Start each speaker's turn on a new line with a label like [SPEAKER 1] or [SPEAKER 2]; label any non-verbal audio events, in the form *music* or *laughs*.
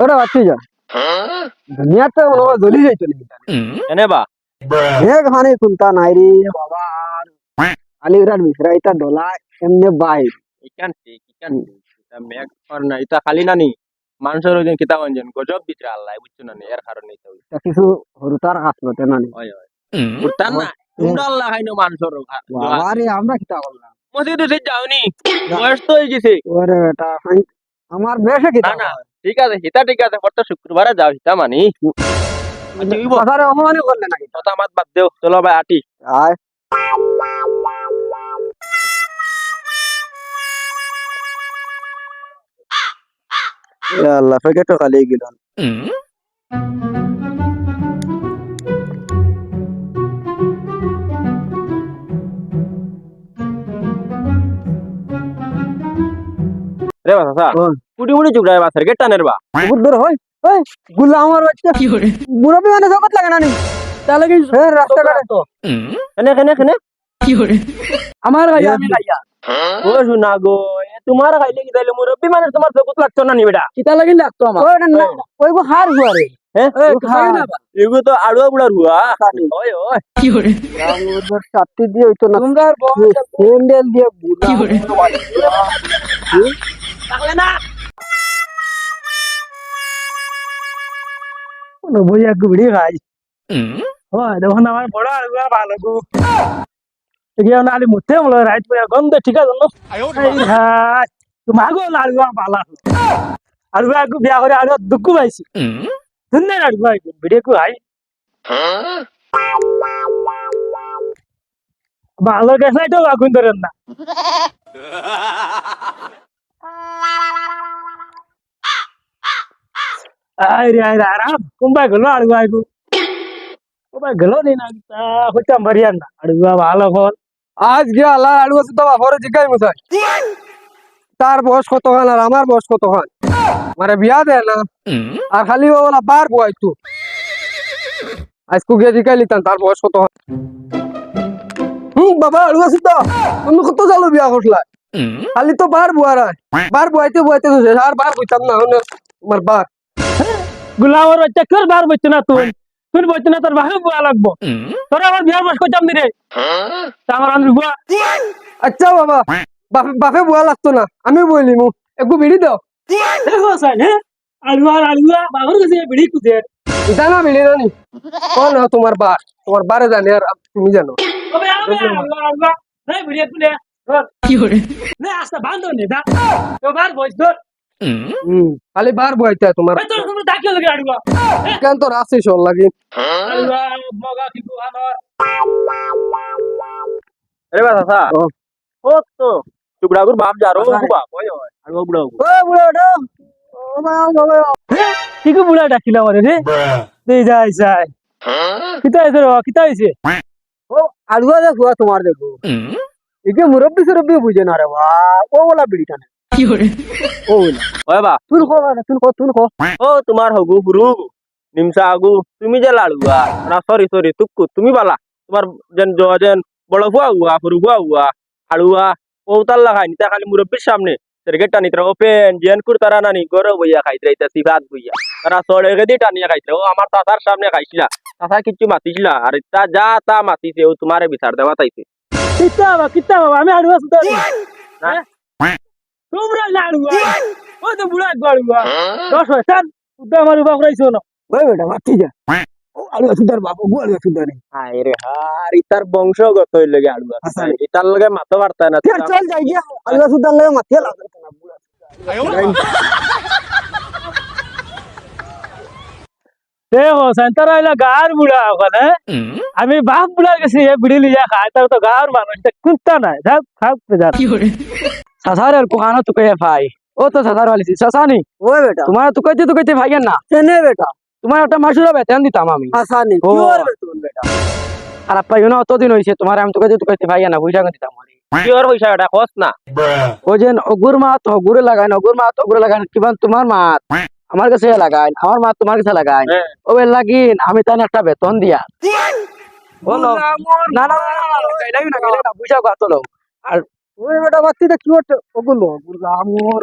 [SPEAKER 1] ওটা বাচ্চি যা দুনিয়াতে মনে হয় জ্বলি যাইতো নাকি
[SPEAKER 2] এনে বা
[SPEAKER 1] এক হানি কুন্তা নাই রে বাবা। মিশ্রা ইতা ডলা এমনি বাই।
[SPEAKER 2] ইকান ঠিক ইকান এটা মেঘ কর না এটা খালি নানি। মানুষের ওই কিতা অঞ্জন গজব ভিতরে আল্লাহ বুঝছ না এর কারণে এটা
[SPEAKER 1] কিছু হরুতার হাসপাতে না
[SPEAKER 2] হয় হয়। উঠতাম না তোমরা আল্লাহ খাইনো মানুষের
[SPEAKER 1] আমরা কিতা করলাম
[SPEAKER 2] মসজিদ উঠে যাওনি বয়স তো হয়ে গেছে।
[SPEAKER 1] ওরে বেটা হাই- আমার বেশে কিতা
[SPEAKER 2] না ঠিক আছে হিতা ঠিক আছে হয়তো শুক্রবারে যাও হিতা মানি। কথার উইবো।
[SPEAKER 1] কথারে অপমানই করলে নাকি?
[SPEAKER 2] কথা মাত বাদ দেও চলো ভাই আটি।
[SPEAKER 1] আয়। আল্লাহ ফেকে তো খালি গেল
[SPEAKER 2] রে বাসা সা
[SPEAKER 1] হুম।
[SPEAKER 2] কুটি মুড়ি চুকড়াই বাসের গেট টানের
[SPEAKER 1] দূর হয়। ওই গুলা আমার বাচ্চা। মুরব্বী মানে জগৎ লাগে না নি? তাহলে কি হ্যাঁ রাস্তাঘাটে। তো
[SPEAKER 2] কেনে কেনে কেনে
[SPEAKER 1] আমার গাড়ি
[SPEAKER 2] আমি
[SPEAKER 1] গাইয়া
[SPEAKER 2] ও শুনা গো তোমার খাইলে কি তাইলে মুরব্বী মানে তোমার চকুত লাগতো না নি বেটা?
[SPEAKER 1] কিতা লাগি লাগতো আমার? ওই না ওই গো হার হুয়া রে।
[SPEAKER 2] হ্যাঁ? তো আড়ুয়া বুড়ার হুয়া ওই ওই।
[SPEAKER 1] আমার সাথে দিয়ে হইতো না। তোমার স্যান্ডেল দিয়ে বুলা
[SPEAKER 2] থাকলে না
[SPEAKER 1] খাই। দেখুন আমার বড় ভালো গো। এগিয়ে না আলি মুতে মলো রাইট করে গন্ধ ঠিক আছে না? গো বিয়া করে দুঃখ পাইছি। কো হাই ভালো গেছে তো আগুন ধরেন না। *laughs* কুম্বাই গেল আলুয়া গো কুম্বাই গেল নি না হইতাম বাড়িয়ার না আলুয়া ভালো ফল আজ গিয়ে আল্লাহ আলুয়া সুদ্ধা বাপরে জিগাই মুসাই তার বয়স কত খান আর আমার বয়স কত খান মানে বিয়া দেয় না আর খালি বলা বার বয় তো আজকে গিয়ে জিগাই লিতাম তার বয়স কত খান হুম বাবা আলুয়া সুদ্ধা তুমি কত জালো বিয়া করলা খালি তো বার বুয়ার বার বুয়াইতে বুয়াইতে তো। আর বার বুঝতাম না হন আমার বার গুলামের বাচ্চা তোর বার বইছে না তুই। তুই বইছে না তোর ভাগে বুয়া লাগবো। তোর আমার বিয়ার বয়স করতাম নি রে তা আমার আমি বুয়া। আচ্ছা বাবা বাপে বুয়া লাগতো না আমি বলি মু একটু বিড়ি দাও। দেখো সাইন হ্যাঁ আলুয়া আলুয়া বাবার কাছে বিড়ি কুদে এটা না বিড়ি না নি ও না তোমার বার তোমার বারে জানে আর তুমি জানো। হুম খালি বার বইতে তোমার। কেন তোর আছে শোন লাগি।
[SPEAKER 2] রে বাসা সা
[SPEAKER 1] ও।
[SPEAKER 2] ও তো। চুকড়াগুর বাপ যা রো বাপ ওই ওই। আড়ুয়া বুড়া
[SPEAKER 1] ও বুড়া ওটা ও বাবা বাবা কি কো বুড়া ডাকিলা আমারে রে? দেই যাই যাই। কিতা হইছে রে কিতা হইছে? ও আলুয়া দেখো তোমার দেখো। একে মুরব্বি সুরব্বি বুঝে না রে বা ও বলা বিড়িটা না ও বলা *laughs*
[SPEAKER 2] ওই বা
[SPEAKER 1] তুই কো তুই কো
[SPEAKER 2] ও তোমার হগু হুরু। নিমসা আগু তুমি যে লাড়ুয়া। না সরি সরি তুকু তুমি বালা। তোমার যেন জ যেন বড় হুয়া হুয়া হুরু হুয়া হুয়া হাড়ুয়া। ও তার লাগাই নিতা খালি মুরব্বির সামনে। সেরগেট টানি তারা ওপেন জেন কুর তারা নানি গরো বইয়া খাইতে রাইতা সিফাত বইয়া। তারা সড়ে গেদি টানিয়া খাইতে ও আমার তাতার সামনে খাইছিলা তাতা কিচ্ছু মাতিছিলা আর তা যা তা মাতিছে ও তোমারে বিচার দেওয়া তাইছে
[SPEAKER 1] কিতা বাবা কিতা বাবা আমি আলুয়া সুদা
[SPEAKER 2] হ্যাঁ?
[SPEAKER 1] তোমরা লাড়ুয়া ও তো বুড়া গাড়ুয়া দশ হয় উদ্দা আমার বাপ রাইছো না। ওই বেটা মাতি যা। ও আলুয়া সুদার বাপ ও আলুয়া সুদা রে।
[SPEAKER 2] হায় রে হার ইতার বংশগত হইল গে ইতার লগে মাতো পারতা না।
[SPEAKER 1] চল চল যাই গিয়া আলুয়া সুদার লাগে মাথিয়া লাগা না বুড়া দেখো সেন্টার হইলা গার বুড়া ওখানে। আমি বাপ বুড়া গেছি এ বিড়ি লিয়া খায় তার তো গার মানুষ কুত্তা নাই। থাক থাক যা সাসার আর কোহানা তুকে ভাই ও তো সাসার वाली সাসানি ওই বেটা তোমার তুকাইতে তুকাইতে ভাই না কেনে বেটা তোমার একটা মাসুরা বেতন দিতাম আমি সাসানি কি ওর বেতন বেটা আর পাইও না অতদিন হইছে তোমার আমি তুকাইতে তুকাইতে ভাই না বুঝা দিতাম আমি
[SPEAKER 2] কিয়র পয়সা এটা কস না
[SPEAKER 1] ও যে অগুর মাত অগুরে লাগাই অগুর মাত অগুরে লাগাই কিমান তোমার মাত আমার কাছে লাগাই আমার মাত তোমার কাছে লাগাই
[SPEAKER 2] হ্যাঁ।
[SPEAKER 1] ও বে লাগিন আমি তাই একটা বেতন দিয়া বলো না না না না গাইলাই না গাইলাই না বুঝা লো আর ওই বেটা বাচ্চাটা কি ওগুলো আমার